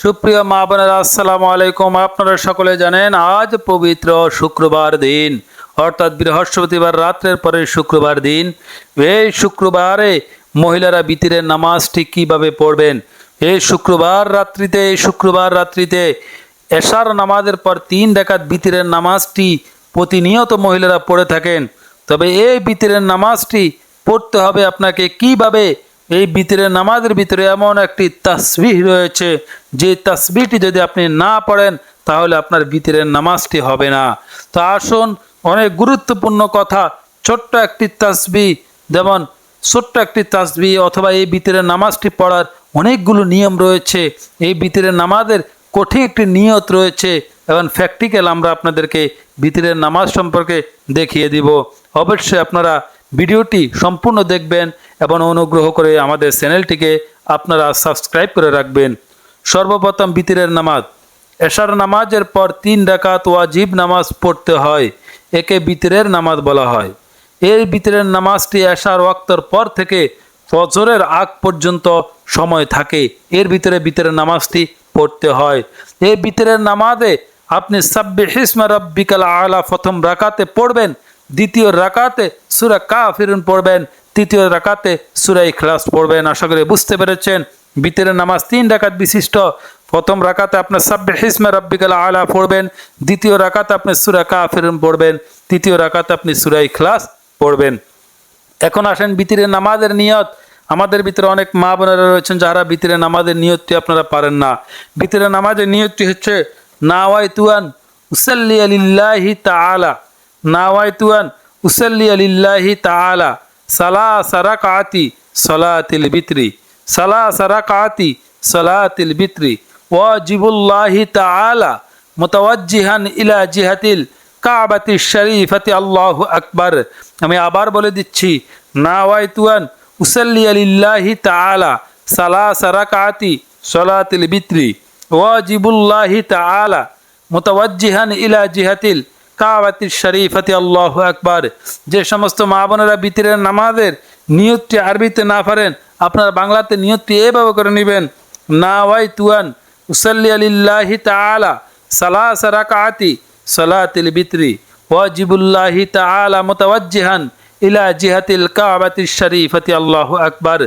সুপ্রিয় মা বোনেরা, আসসালামু আলাইকুম। আপনারা সকলে জানেন, আজ পবিত্র শুক্রবার দিন। অর্থাৎ বৃহস্পতিবার রাত্রের পরে শুক্রবার দিন। এই শুক্রবারে মহিলারা বিতিরের নামাজটি কীভাবে পড়বেন? এই শুক্রবার রাত্রিতে, এই শুক্রবার রাত্রিতে এশার নামাজের পর তিন ডাকাত বিতিরের নামাজটি প্রতিনিয়ত মহিলারা পড়ে থাকেন। তবে এই বিতিরের নামাজটি পড়তে হবে আপনাকে কীভাবে এই বিতরের নামাজের ভিতরে এমন একটি তাসবিহ রয়েছে, যে তাসবিহটি যদি আপনি না পড়েন, তাহলে আপনার বিতরের নামাজটি হবে না। তো আসুন, অনেক গুরুত্বপূর্ণ কথা, ছোট্ট একটি তাসবি যেমন ছোট্ট একটি তাসবি অথবা এই বিতরের নামাজটি পড়ার অনেকগুলো নিয়ম রয়েছে, এই বিতরের নামাজের কঠিন একটি নিয়ত রয়েছে, এবং প্র্যাকটিক্যাল আমরা আপনাদেরকে বিতরের নামাজ সম্পর্কে দেখিয়ে দিব। অবশ্যই আপনারা ভিডিওটি সম্পূর্ণ দেখবেন এবং অনুগ্রহ করে আমাদের চ্যানেলটিকে আপনারা সাবস্ক্রাইব করে রাখবেন। সর্বপ্রথম বিতিরের নামাজ। এশার নামাজের পর তিন ডাকাত ওয়াজিব নামাজ পড়তে হয়, একে বিতিরের নামাজ বলা হয়। এই বিতিরের নামাজটি এশার ওয়াক্তর পর থেকে ফজরের আগ পর্যন্ত সময় থাকে। এর ভিতরে বিতরের নামাজটি পড়তে হয়। এই বিতরের নামাজে আপনি সাব্বে হিসমা রব্বিকাল আলা প্রথম রাকাতে পড়বেন, দ্বিতীয় রাকাতে সুরা কাফিরুন পড়বেন তৃতীয় রাকাতে সুরাই খ্লাস পড়বেন। আশা করি বুঝতে পেরেছেন। বিতরের নামাজ তিন রাকাত বিশিষ্ট। প্রথম রাকাতে আপনার সাব্বে হিসমা রব্বিকাল আলা পড়বেন। দ্বিতীয় রাকাতে আপনি সুরা কাফিরুন পড়বেন। তৃতীয় রাকাতে আপনি সুরাই খ্লাস পড়বেন। এখন আসেন বিতিরের নামাজের নিয়ত। আমাদের ভিতরে অনেক মা বোনেরা রয়েছেন যারা বিতিরের নামাজের নিয়তটি আপনারা পারেন না। বিতিরের নামাজের নিয়তটি হচ্ছে নাওয়াই তুয়ান উসাল্লি আলিল্লাহি তাআলা। নাওয়াই তুয়ান উসাল্লি আলিল্লাহি তাআলা। সালা সারা কাতি সলাতিল বিত্রি। সালা সারা কাতি সলাতিল বিত্রি। ওয়াজিবুল্লাহি তাআলা মুতাওয়াজ্জিহান ইলা জিহাতিল কাবাতি শরীফাতি। আল্লাহু আকবার। আমি আবার বলে দিচ্ছি নাওয়াইতুয়ান উসাল্লি আলিল্লাহি তাআলা সারা কাতি সলাতিল বিত্রি। ওয়াজিবুল্লাহি তাআলা মুতাওয়াজ্জিহান ইলা জিহাতিল কাবাতি শরীফাতি, আল্লাহু আকবার। যে সমস্ত মা বোনেরা বিতিরের নামাজের নিয়তটি আরবিতে না পারেন, আপনারা বাংলাতে নিয়তটি এভাবে করে নেবেন নাওয়াইতুয়ান উসাল্লি আলিল্লাহি তাআলা সালাসা রাকাতি সলাতিল বিত্রি ওয়াজিবুল্লাহি তাআলা মুতাওয়াজ্জিহান ইলা জিহাতিল কাবাতি শরীফাতি, আল্লাহু আকবার।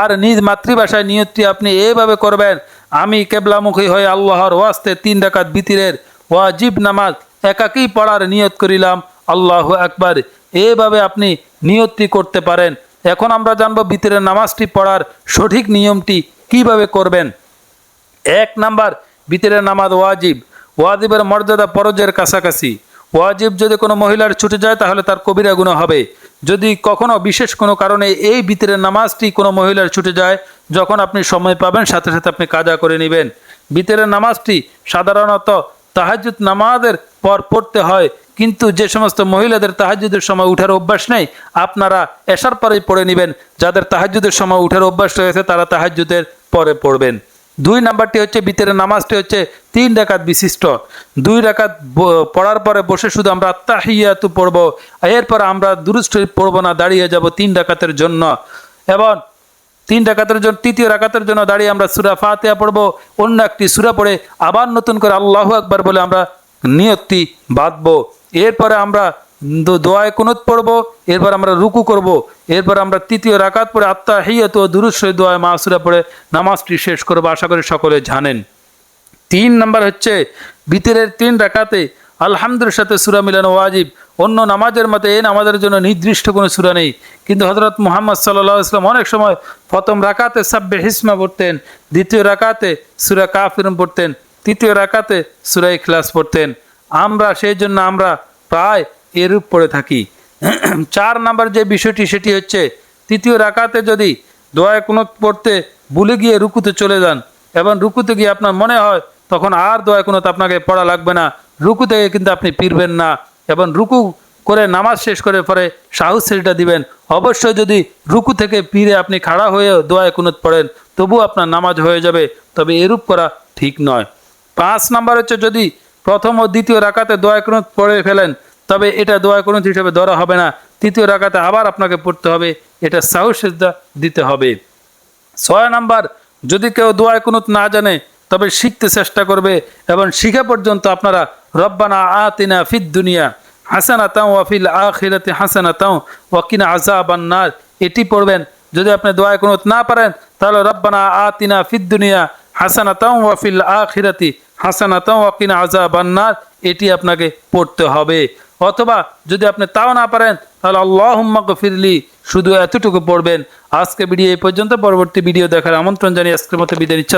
আর নিজ মাতৃভাষায় নিয়তটি আপনি এভাবে করবেন, আমি কেবলামুখী হয়ে আল্লাহর ওয়াস্তে তিন ডাকাত বিতিরের ওয়াজিব নামাজ একাকী পড়ার নিয়ত করিলাম, আল্লাহ আকবার। এভাবে আপনি নিয়তটি করতে পারেন। এখন আমরা জানব বিতিরের নামাজটি পড়ার সঠিক নিয়মটি কীভাবে করবেন। এক নাম্বার, বিতিরের নামাজ ওয়াজিব। ওয়াজিবের মর্যাদা পরজের কাছাকাছি। ওয়াজিব যদি কোনো মহিলার ছুটে যায়, তাহলে তার কবিরা গুণ হবে। যদি কখনো বিশেষ কোনো কারণে এই বিতিরের নামাজটি কোনো মহিলার ছুটে যায়, যখন আপনি সময় পাবেন, সাথে সাথে আপনি কাজা করে নেবেন। বিতিরের নামাজটি সাধারণত তাহাজুদ নামাজের পর পড়তে হয়। কিন্তু যে সমস্ত মহিলাদের তাহাজুদের সময় উঠার অভ্যাস নেই, আপনারা এসার পরেই পড়ে নেবেন। যাদের তাহাজুদের সময় উঠার অভ্যাস রয়েছে, তারা তাহাজুদের পরে পড়বেন। দুই নাম্বারটি হচ্ছে বিতের নামাজটি হচ্ছে তিন রাকাত বিশিষ্ট। দুই রাকাত পড়ার পরে বসে শুধু আমরা তাহিয়াতু পড়ব, এরপর আমরা দুরুষ্ট পড়ব না, দাঁড়িয়ে যাব তিন রাকাতের জন্য। এবং তিন রাকাতের জন্য তৃতীয় রাকাতের জন্য দাঁড়িয়ে আমরা সুরা ফাতেহা পড়ব, অন্য একটি সুরা পড়ে আবার নতুন করে আল্লাহ একবার বলে আমরা নিয়তটি বাঁধবো। এরপরে আমরা দোয়ায় কুনুত পড়ব, এরপর আমরা রুকু করব, এরপর আমরা তৃতীয় রাকাত পড়ে আত্মা হিয়ত ও দুরুশ্বই দোয়ায় মাসুরা পড়ে নামাজটি শেষ করব, আশা করি সকলে জানেন। তিন নাম্বার হচ্ছে, ভিতরের তিন রাকাতে আলহামদুলির সাথে সুরা মিলানো ওয়াজিব। অন্য নামাজের মতে এই নামাজের জন্য নির্দিষ্ট কোনো সুরা নেই। কিন্তু হজরত মোহাম্মদ সাল্লাহ ইসলাম অনেক সময় প্রথম রাকাতে সাব্বে হিসমা পড়তেন, দ্বিতীয় রাকাতে সুরা কাফিরম পড়তেন, তৃতীয় রাকাতে সুরা ইখলাস পড়তেন। আমরা, সেই জন্য আমরা প্রায় এরূপ পড়ে থাকি। চার নাম্বার যে বিষয়টি, সেটি হচ্ছে, তৃতীয় রাকাতে যদি দোয়ায় কোনো পড়তে ভুলে গিয়ে রুকুতে চলে যান এবং রুকুতে গিয়ে আপনার মনে হয়, তখন আর দোয়ায় কোনো আপনাকে পড়া লাগবে না। রুকু থেকে কিন্তু আপনি ফিরবেন না এবং রুকু করে নামাজ শেষ করে পরে সাহস সেটা দিবেন। অবশ্যই যদি রুকু থেকে ফিরে আপনি খাড়া হয়ে দোয়ায় কুনুত পড়েন তবু আপনার নামাজ হয়ে যাবে। তবে এরূপ করা ঠিক নয়। পাঁচ নাম্বার হচ্ছে, যদি প্রথম ও দ্বিতীয় রাকাতে দোয়া কুনুত পড়ে ফেলেন, তবে এটা দোয়া কুনুত হিসেবে ধরা হবে না। তৃতীয় রাকাতে আবার আপনাকে পড়তে হবে, এটা সেজদা দিতে হবে। ছয় নাম্বার, যদি কেউ দোয়ায় কুনুত না জানে, তবে শিখতে চেষ্টা করবে এবং শিখা পর্যন্ত আপনারা রব্বানা আতিনা ফিদ দুনিয়া হাসানাতাও ওয়াফিল আখিরাতে হাসানাতাও ওয়াকিনা আযাবান্নার এটি পড়বেন, যদি আপনি দোয়া কোনো না পারেন, তাহলে রব্বানা আতিনা ফিদ দুনিয়া হাসানাতাও ওয়াফিল আখিরাতি হাসানাতাও আজা বান্নার এটি আপনাকে পড়তে হবে। অথবা যদি আপনি তাও না পারেন, তাহলে আল্লাহম্মা গফিরলি শুধু এতটুকু পড়বেন। আজকে ভিডিও এই পর্যন্ত, পরবর্তী ভিডিও দেখার আমন্ত্রণ জানিয়ে আজকের মতো বিদায় নিচ্ছি।